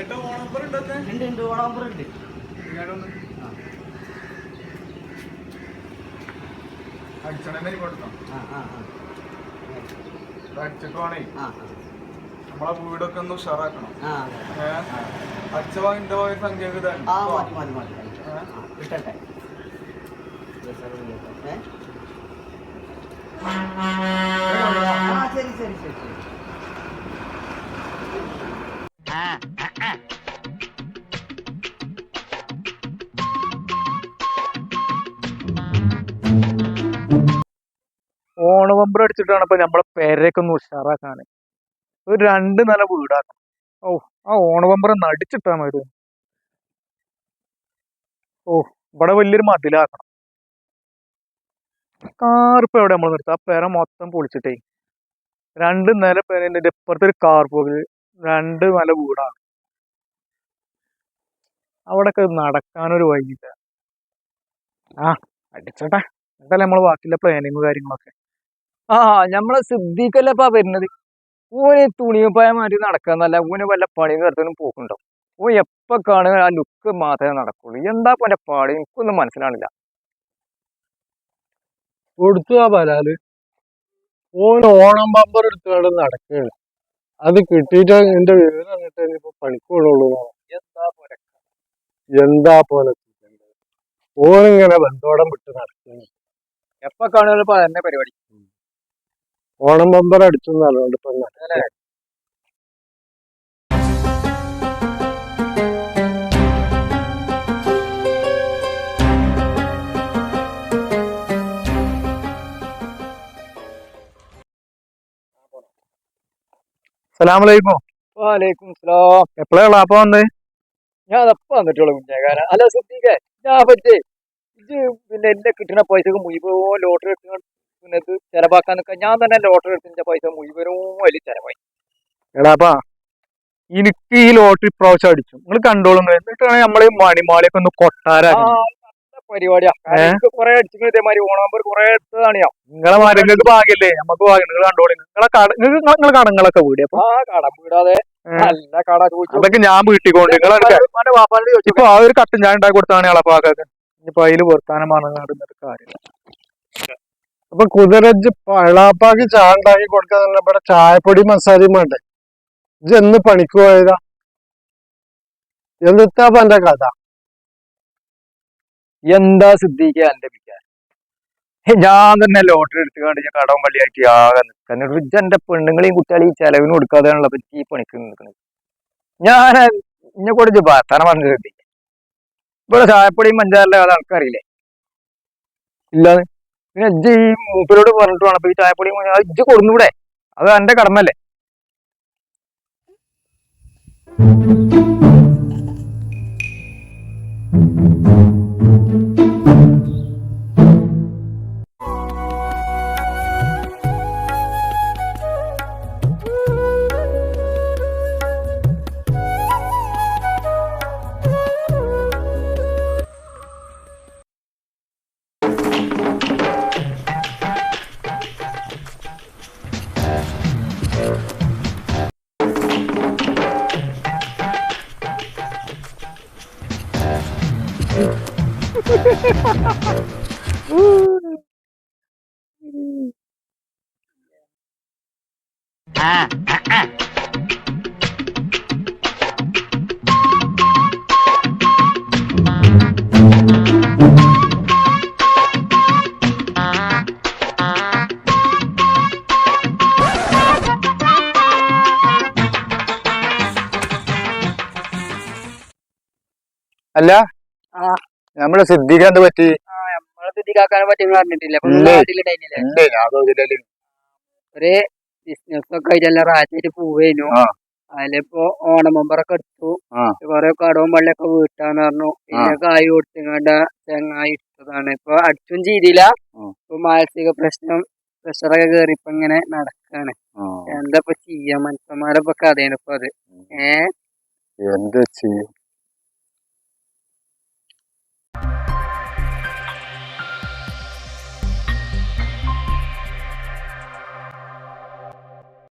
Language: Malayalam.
ഉണ്ടോ ഉണ്ട് ഉണ്ട് ഓണം നമ്പർ ഉണ്ട്. അടിച്ചണന്നെ കൊടുത്തോ. അടിച്ചിട്ട് വേണേ. ആ നമ്മളെ വീടൊക്കെ ഒന്ന് ഉഷാറാക്കണം. അച്ഛ വാങ്ങിന്റെ പോയ സംഖ്യ കിട്ടട്ടെ? ആ ശരി ശരി ശരി ശരി. ഓണ നമ്പർ അടിച്ചിട്ടാണ് ഇപ്പൊ നമ്മളെ പേരൊക്കെ ഒന്ന് ഉഷാറാക്കാൻ ഒരു രണ്ട് നില വീടാക്കണം ഓ ആ ഓണവമ്പ്ര നടിച്ചിട്ടാ മതി. ഓ ഇവിടെ വലിയൊരു മതിലാക്കണം. കാർപ്പ് എവിടെ നമ്മൾ നിർത്തുക ആ പേര മൊത്തം പൊളിച്ചിട്ടേ. രണ്ട് നില പേരന്റെ ഇപ്പുറത്തെ ഒരു കാർ രണ്ട് നില വീടാണ്. അവിടൊക്കെ നടക്കാനൊരു വഴിയില്ല. ആ അടിച്ചോട്ടെ. എന്തായാലും നമ്മൾ ബാക്കിയുള്ള പ്ലാനിങ് കാര്യങ്ങളൊക്കെ. ആ നമ്മളെ സിദ്ധിക്കല്ലപ്പാ വരുന്നത്? ഓന് തുണിയപ്പായ മാറ്റി നടക്കാന്നല്ല ഓന് വല്ല പണിയും നടത്താനും പോക്കുണ്ടോ? ഓ എപ്പോ കാണുക ആ ലുക്ക് മാത്രമേ നടക്കുള്ളൂ. എന്താ പോലെ പാട്? എനിക്കൊന്നും മനസ്സിലാണില്ല കൊടുത്തു ആ പലാൽ ഓൻ ഓണം ബമ്പർ എടുത്തുകൊണ്ട് നടക്കുകയാണ്. അത് കിട്ടിയിട്ട് എന്റെ വിവരം എന്നിട്ട് ഇനിയിപ്പോ പണിക്കുള്ളൂ എന്താ പോലെ എന്താ പോലെ ഓനിങ്ങനെ ബന്ധോടം വിട്ട് നടക്കുന്നു എപ്പോ അതന്നെ പരിപാടി? ഓണം ബമ്പർ അടിച്ചു നല്ലോണ്ട് ഇപ്പൊ. സലാമലൈക്കും. വാലൈക്കും സലാം. എപ്പോഴാ അപ്പൊ വന്നേ ഞാൻ അപ്പ വന്നിട്ടുള്ളൂ കാരണം അല്ല സിദ്ദീഖേ ഞാൻ പറ്റേ ഇത് പിന്നെ എന്റെ കിട്ടുന്ന പൈസക്ക് മുഴുവൻ ലോട്ടറി എടുത്ത് പിന്നെ ഇത് ചെലവാക്കാൻ നിൽക്കാൻ ഞാൻ തന്നെ ലോട്ടറി എടുത്തിന്റെ പൈസ മുഴുവനും അതിൽ ചെലവായി. എടാപ്പാ എനിക്ക് ഈ ലോട്ടറി പ്രാവശ്യം അടിച്ചു. നിങ്ങൾ കണ്ടോളും എന്നിട്ടാണ് നമ്മൾ മണിമാലയൊക്കെ ഒന്ന് കൊട്ടാര പരിപാടിയാ. കൊറേ അടിച്ചിട്ട് ഇതേമാതിരി. ഓണാകുമ്പോൾ കുറെ എടുത്തതാണ് ഞാൻ. നിങ്ങളെ മരങ്ങൾക്ക് ഭാഗ്യല്ലേ? നമുക്ക് ഭാഗ്യം. നിങ്ങൾ കണ്ടോളി. നിങ്ങളെ കട നിങ്ങൾ നിങ്ങളെ കടങ്ങളൊക്കെ വീടിയപ്പോ ആ കടം വീടാതെ അതൊക്കെ ഞാൻ വീട്ടിക്കൊണ്ട്. ചോദിച്ചു. ഇപ്പൊ ആ ഒരു കട്ടൻ ഞാൻ ഉണ്ടാക്കി കൊടുത്താണ് ഇളപ്പാക്കൊക്കെ ഇനിയിപ്പൊ അതിൽ വർത്താനം പറഞ്ഞിട്ട് കാര്യം അപ്പൊ കുതിരജ് പളാപ്പാക്ക് ചായ ഉണ്ടാക്കി കൊടുക്കാൻ തന്നെ ഇവിടെ ചായപ്പൊടി മസാലയും വേണ്ടേ? ഇജ് എന്ന് പണിക്ക് പോയതാ? എന്താ എന്റെ കഥ? എന്താ സിദ്ധിക്കുക എന്റെ ഞാൻ തന്നെ ലോട്ടറി എടുത്തുകൊണ്ട് ഞാൻ കടവും പള്ളിയായിട്ട് ആകെ നിൽക്കാൻ റിജ് എന്റെ പെണ്ണുങ്ങളെയും കുട്ടികളെയും ചെലവിന് കൊടുക്കാതെയാണല്ലോ പറ്റി ഈ പണിക്ക് നിൽക്കുന്നത്. ഞാൻ ഇന്നെ കൊടുത്ത് ഭർത്താനം പറഞ്ഞു ഇവിടെ ചായപ്പൊടിയും പഞ്ചാരല്ല അത് ആൾക്കാരില്ലേ? ഇല്ലാന്ന് പിന്നെ ഇജ്ജ് ഈ മൂപ്പരോട് പറഞ്ഞിട്ട് വേണം. അപ്പൊ ഈ ചായപ്പൊടിയും ഇജ്ജ് കൊടുന്നൂടെ അത് എന്റെ കടമല്ലേ അല്ല ആ. പറ്റി. നമ്മളെ സിദ്ധിക്കാക്കാനെ പറ്റി പറഞ്ഞിട്ടില്ല അപ്പൊ നിങ്ങളെ നാട്ടിലുണ്ടായില്ലേ ഞാൻ ഒരു ബിസിനസ് ഒക്കെ ആയിട്ട് എല്ലാം റാറ്റായിട്ട് പോവേനു. ആ. അതിലിപ്പോ ഓണം മെമ്പറൊക്കെ എടുത്തു. കൊറേ കടവും പള്ളിയൊക്കെ വീട്ടാന്ന് പറഞ്ഞു. പിന്നെ കായ് കൊടുത്തുങ്ങാണ്ട ചെങ്ങായി ഇട്ടതാണ്. ഇപ്പൊ അടിച്ചും ചെയ്തില്ല. ഇപ്പൊ മാനസിക പ്രശ്നം പ്രഷറൊക്കെ കേറി ഇപ്പൊ ഇങ്ങനെ നടക്കാണ്. എന്താ ഇപ്പൊ ചെയ്യാ? മനുഷ്യന്മാരെ ഇപ്പൊ കഥയാണ് ഇപ്പൊ അത്. ഏ? എന്താ ചെയ്യും?